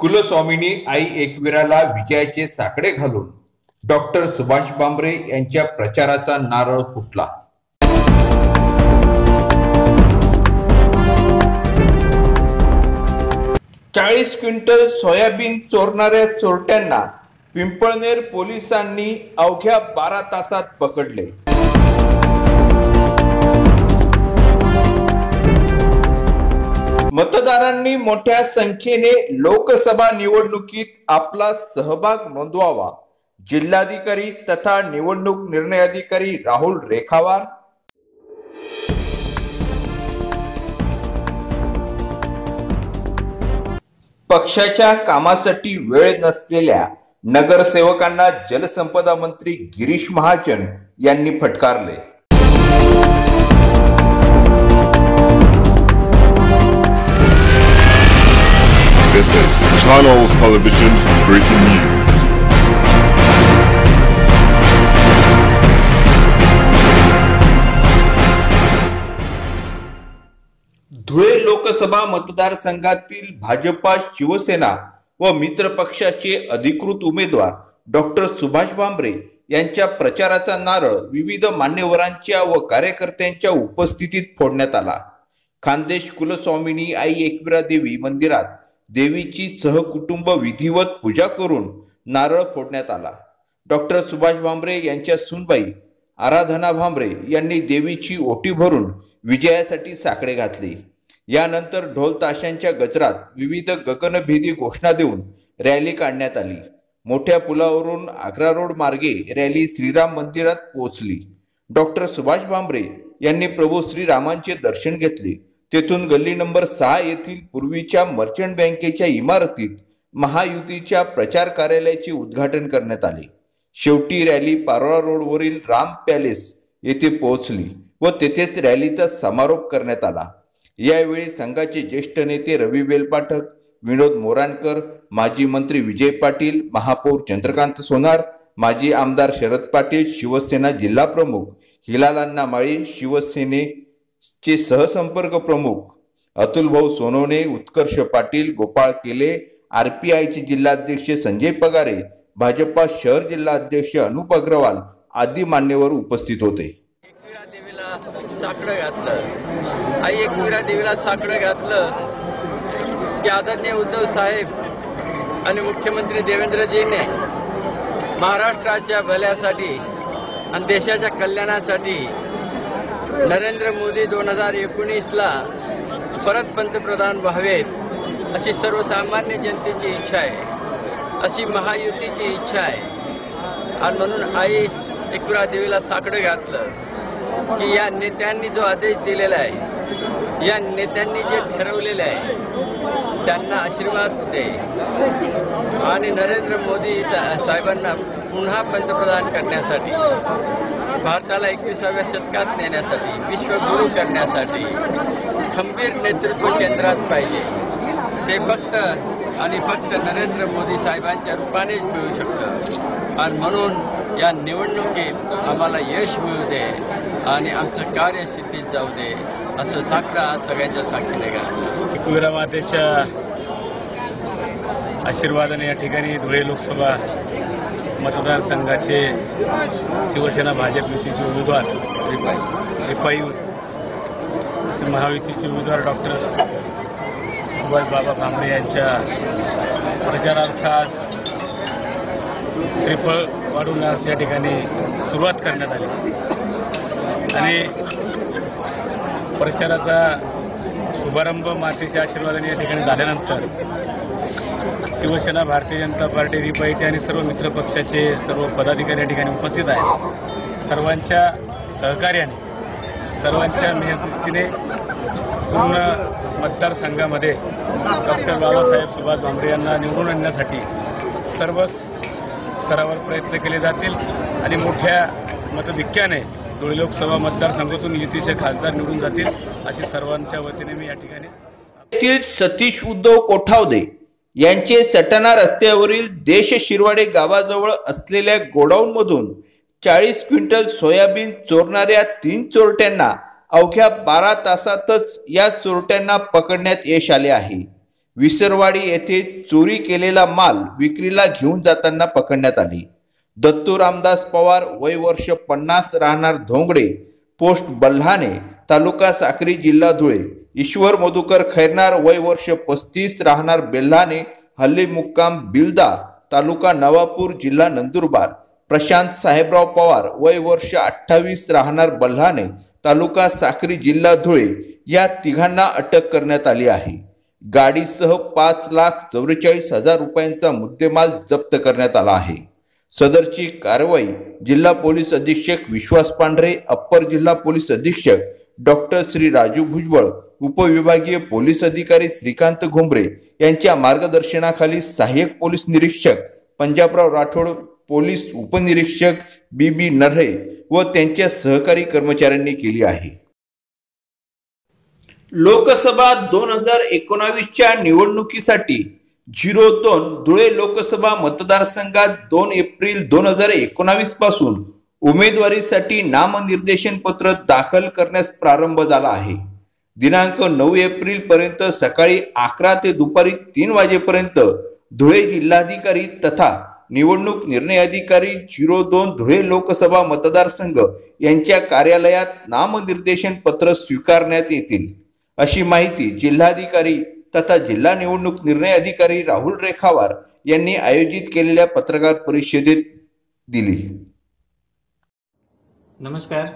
कुलस्वामीनी आई एकविराला विजयाचे साकडे घालून डॉक्टर सुभाष बांबरे यांच्या प्रचाराचा नारळ फुटला. चाळीस क्विंटल सोयाबीन चोरणाऱ्या चोरट्यांना पिंपळनेर पोलिसांनी अवघ्या बारा तासात पकडले. मतदारांनी मोठ्या संख्येने लोकसभा निवडणुकीत आपला सहभाग नोंदवावा. जिल्हाधिकारी तथा निवडणूक निर्णय अधिकारी राहुल रेखावार. पक्षाच्या कामासाठी वेळ नसलेल्या नगरसेवकांना जलसंपदा मंत्री गिरीश महाजन यांनी फटकारले. This is Channels Television's breaking news. Dhule Lok Sabha मतदारसंघातील भाजपा शिवसेना व मित्र पक्षाचे अधिकृत उमेदवार डॉक्टर सुभाष भामरे यांच्या प्रचाराचा नारळ विविध मान्यवरांच्या व कार्यकर्त्यांच्या उपस्थितीत फोडण्यात आला खानदेश कुलस्वामिनी आई एकविरा देवी मंदिरात देवीची सहकुटुंब विधिवत पूजा करून नारळ फोडण्यात आला. डॉक्टर सुभाष भांबरे यांच्या सुनबाई आराधना भांबरे यांनी देवीची ओटी भरून विजयासाठी साकडे घातली. यानंतर ढोल ताशांच्या गजरात विविध गगनभेदी घोषणा देऊन रॅली काढण्यात आली. मोठ्या पुलावरून आग्रा रोड मार्गे रॅली श्रीराम मंदिरात पोहोचली. डॉक्टर सुभाष भांबरे यांनी प्रभू श्रीरामांचे दर्शन घेतले. तेथून गल्ली नंबर सहा येथील पूर्वीच्या मर्चंट बँकेच्या इमारतीत महायुतीच्या प्रचार कार्यालयाचे उद्घाटन करण्यात आले. शेवटी रॅली पारोळा रोडवरील राम पॅलेस येथे पोहोचली व तेथेच रॅलीचा समारोप करण्यात आला. यावेळी संघाचे ज्येष्ठ नेते रवी बेलपाठक विनोद मोरानकर माजी मंत्री विजय पाटील महापौर चंद्रकांत सोनार माजी आमदार शरद पाटील शिवसेना जिल्हाप्रमुख हिलालांना माळी शिवसेने चे सहसंपर्क प्रमुख अतुलभाऊ सोनवणे उत्कर्ष पाटील गोपाळ केले आर पी आयचे जिल्हाध्यक्ष संजय पगारे भाजपा शहर जिल्हा अध्यक्ष अनुप अग्रवाल आदी मान्यवर उपस्थित होते. साकडं घातलं. आई एकविरा देवीला साकडं घातलं. की आदरणीय उद्धव साहेब आणि मुख्यमंत्री देवेंद्रजीने महाराष्ट्राच्या भल्यासाठी आणि देशाच्या कल्याणासाठी नरेंद्र मोदी दोन हजार एकोणीसला परत पंतप्रधान व्हावेत अशी सर्वसामान्य जनतेची इच्छा आहे अशी महायुतीची इच्छा आहे. आणि म्हणून आई एकविरा देवीला साकडं घातलं की या नेत्यांनी जो आदेश दिलेला आहे या नेत्यांनी जे ठरवलेलं आहे त्यांना आशीर्वाद दे. आणि नरेंद्र मोदी सा- साहेबांना पुन्हा पंतप्रधान करण्यासाठी भारताला एकविसाव्या शतकात नेण्यासाठी विश्वगुरू करण्यासाठी खंबीर नेतृत्व केंद्रात पाहिजे. ते फक्त आणि फक्त नरेंद्र मोदी साहेबांच्या रूपानेच मिळू शकतं. आणि म्हणून या निवडणुकीत आम्हाला यश मिळू दे आणि आमचं कार्य सिद्धीत जाऊ दे असं साखरा आज सगळ्यांच्या साक्षीने घातलं एकविरा मातेच्या आशीर्वादाने या ठिकाणी धुळे लोकसभा मतदारसंघाचे शिवसेना भाजप युतीचे उमेदवार रिपाई महायुतीचे उमेदवार डॉक्टर सुभाष बाबा भांबरे यांच्या प्रचारार्थ आज श्रीफळ वाढून आज या ठिकाणी सुरुवात करण्यात आली. आणि प्रचाराचा शुभारंभ मातेच्या आशीर्वादाने या ठिकाणी झाल्यानंतर शिवसेना भारतीय जनता पार्टी रिपाईचे आणि सर्व मित्र पक्षाचे सर्व पदाधिकारी या ठिकाणी उपस्थित आहेत. सर्वांच्या सहकार्याने सर्वांच्या मेहनतीने पूर्ण मतदारसंघामध्ये डॉक्टर बाबासाहेब सुभाष भामरे यांना निवडून आणण्यासाठी सर्व स्तरावर प्रयत्न केले जातील आणि मोठ्या मतधिक्याने धुळे लोकसभा मतदारसंघातून युतीचे खासदार निवडून जातील अशी सर्वांच्या वतीने मी या ठिकाणी सतीश उद्धव कोठावदे यांचे सटाणा रस्त्यावरील देश शिरवाडे गावाजवळ असलेल्या गोडाऊनमधून चाळीस क्विंटल सोयाबीन चोरणाऱ्या तीन चोरट्यांना अवघ्या बारा तासातच या चोरट्यांना पकडण्यात यश आले आहे. विसरवाडी येथे चोरी केलेला माल विक्रीला घेऊन जाताना पकडण्यात आली. दत्तू रामदास पवार वय वर्ष पन्नास राहणार धोंगडे पोस्ट बल्हाणे तालुका साक्री जिल्हा धुळे. ईश्वर मधुकर खैरनार वय वर्ष पस्तीस राहणार बेल्हाणे हल्ली मुक्काम बिलदा तालुका नवापूर जिल्हा नंदुरबार. प्रशांत साहेबराव पवार वय वर्ष अठ्ठावीस राहणार बल्हाणे तालुका साक्री जिल्हा धुळे या तिघांना अटक करण्यात आली आहे. गाडीसह पाच लाख चौवेचाळीस हजार रुपयांचा मुद्देमाल जप्त करण्यात आला आहे. सदरची कारवाई जिल्हा पोलीस अधीक्षक विश्वास पांढरे अप्पर जिल्हा पोलीस अधीक्षक डॉक्टर श्री राजू भुजबळ उपविभागीय पोलीस अधिकारी श्रीकांत घोंबरे यांच्या मार्गदर्शनाखाली सहाय्यक पोलीस निरीक्षक पंजाबराव राठोड पोलीस उपनिरीक्षक बी बी नर्हे व त्यांच्या सहकारी कर्मचाऱ्यांनी केली आहे. लोकसभा दोन हजार एकोणावीसच्या निवडणुकीसाठी झिरो दोन धुळे लोकसभा मतदारसंघात दोन एप्रिल दोन हजार एकोणावीसपासून उमेदवारीसाठी नामनिर्देशन पत्र दाखल करण्यास प्रारंभ झाला आहे. दिनांक नऊ एप्रिल पर्यंत सकाळी अकरा ते दुपारी तीन वाजेपर्यंत धुळे जिल्हाधिकारी तथा निवडणूक निर्णय अधिकारी झिरो दोन धुळे लोकसभा मतदारसंघ यांच्या कार्यालयात नामनिर्देशन पत्र स्वीकारण्यात येतील. अशी माहिती जिल्हाधिकारी तथा जिल्हा निवडणूक निर्णय अधिकारी राहुल रेखावार यांनी आयोजित केलेल्या पत्रकार परिषदेत दिली. नमस्कार.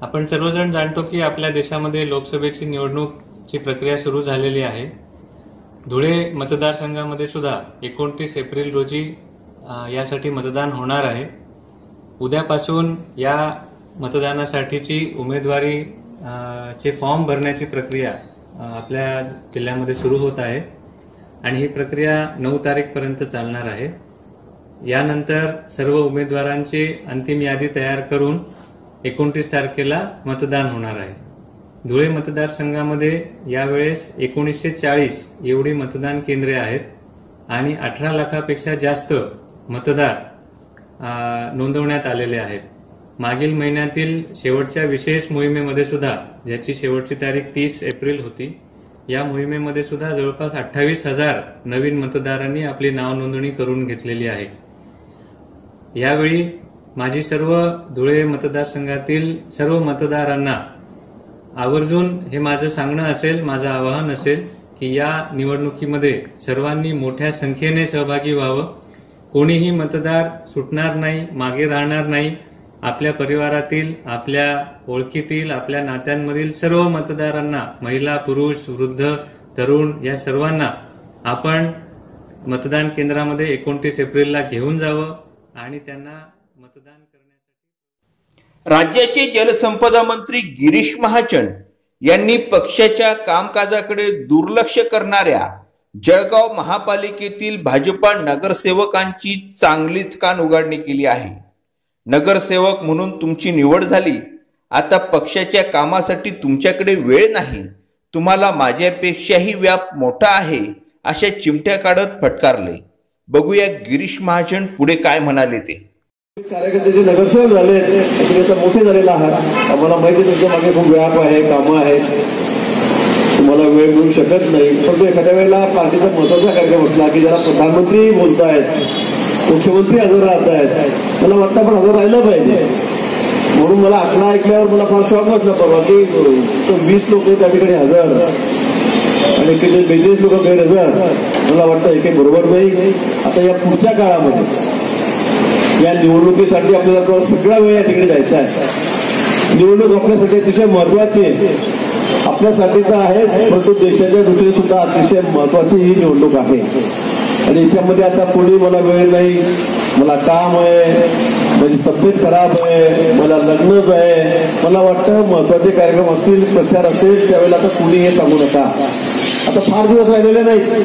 आपण सर्वजण जाणतो की आपल्या देशामध्ये लोकसभेची निवडणूकची प्रक्रिया सुरू झालेली आहे. धुळे मतदारसंघामध्ये सुद्धा एकोणतीस एप्रिल रोजी यासाठी मतदान होणार आहे. उद्यापासून या मतदानासाठीची उमेदवारी चे फॉर्म भरण्याची प्रक्रिया आपल्या जिल्ह्यामध्ये सुरू होत आहे. आणि ही प्रक्रिया नऊ तारीखपर्यंत चालणार आहे. यानंतर सर्व उमेदवारांची अंतिम यादी तयार करून एकोणतीस तारखेला मतदान होणार आहे. धुळे मतदारसंघामध्ये यावेळेस एकोणीसशे चाळीस एवढी मतदान केंद्रे आहेत आणि अठरा लाखापेक्षा जास्त मतदार नोंदवण्यात आलेले आहेत. मागील महिन्यातील शेवटच्या विशेष मोहिमेमध्ये सुद्धा ज्याची शेवटची तारीख तीस एप्रिल होती या मोहिमेमध्ये सुद्धा जवळपास अठ्ठावीस हजार नवीन मतदारांनी आपली नाव नोंदणी करून घेतलेली आहे. यावेळी माझी सर्व धुळे मतदारसंघातील सर्व मतदारांना आवर्जून हे माझं सांगणं असेल माझं आवाहन असेल की या निवडणुकीमध्ये सर्वांनी मोठ्या संख्येने सहभागी व्हावं. कोणीही मतदार सुटणार नाही मागे राहणार नाही. आपल्या परिवारातील आपल्या ओळखीतील आपल्या नात्यांमधील सर्व मतदारांना महिला पुरुष वृद्ध तरुण या सर्वांना आपण मतदान केंद्रामध्ये एकोणतीस एप्रिलला घेऊन जावं. आणि त्यांना मतदान करण्यासाठी राज्याचे जलसंपदा मंत्री गिरीश महाजन यांनी पक्षाच्या कामकाजाकडे दुर्लक्ष करणाऱ्या जळगाव महापालिकेतील भाजपा नगरसेवकांची चांगलीच कान उघडणी केली आहे. नगरसेवक म्हणून तुमची निवड झाली. आता पक्षाच्या कामासाठी तुमच्याकडे वेळ नाही. तुम्हाला माझ्यापेक्षाही व्याप मोठा आहे अशा चिमट्या काढत फटकारले. बघूया गिरीश महाजन पुढे काय म्हणाले ते. कार्यकर्ते जे नगरसेवक झाले तुम्ही आता मोठे झालेला आहात आम्हाला माहिती आहे तुमच्या मागे खूप व्याप आहे कामं आहेत. तुम्हाला वेळ मिळू शकत नाही. परंतु एखाद्या वेळेला पार्टीचा महत्त्वाचा कार्यक्रम असला की ज्याला प्रधानमंत्री बोलतायत मुख्यमंत्री हजर राहत आहेत मला वाटतं आपण हजर राहिलं पाहिजे. म्हणून मला आकडा ऐकल्यावर मला फार शॉक वाटला परवा की वीस लोक त्या ठिकाणी हजर आणि किती बेचाळीस लोक गैरहजर मला वाटतं हे काही बरोबर नाही. आता या पुढच्या काळामध्ये या निवडणुकीसाठी आपल्याला तर सगळा वेळ या ठिकाणी जायचा आहे. निवडणूक आपल्यासाठी अतिशय महत्वाची आहे. आपल्यासाठी तर आहे परंतु देशाच्या दृष्टीने सुद्धा अतिशय महत्वाची ही निवडणूक आहे. आणि याच्यामध्ये आता कोणी मला वेळ नाही मला काम आहे माझी तब्येत खराब आहे मला लग्नच आहे मला वाटतं महत्त्वाचे कार्यक्रम असतील प्रचार असेल त्यावेळेला आता कुणी हे सांगू नका. आता फार दिवस राहिलेले नाही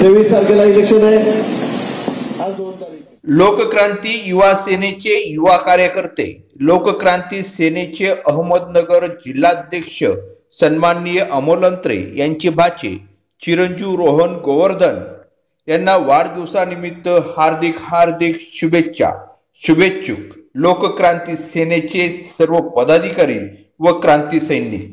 तेवीस तारखेला इलेक्शन आहे. लोकक्रांती युवा सेनेचे युवा कार्यकर्ते लोकक्रांती सेनेचे अहमदनगर जिल्हाध्यक्ष सन्माननीय अमोल अंत्रे यांचे भाचे चिरंजीव रोहन गोवर्धन यांना वाढदिवसानिमित्त हार्दिक हार्दिक शुभेच्छा. शुभेच्छुक लोकक्रांती सेनेचे सर्व पदाधिकारी व क्रांती सैनिक.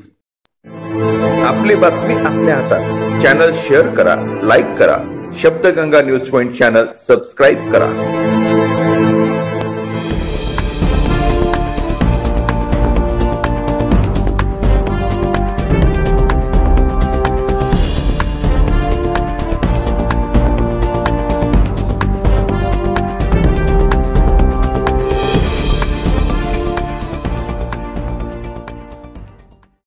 आपली बातमी आपल्या हातात. चॅनल शेअर करा लाईक करा. Shabdaganga news point channel subscribe करा.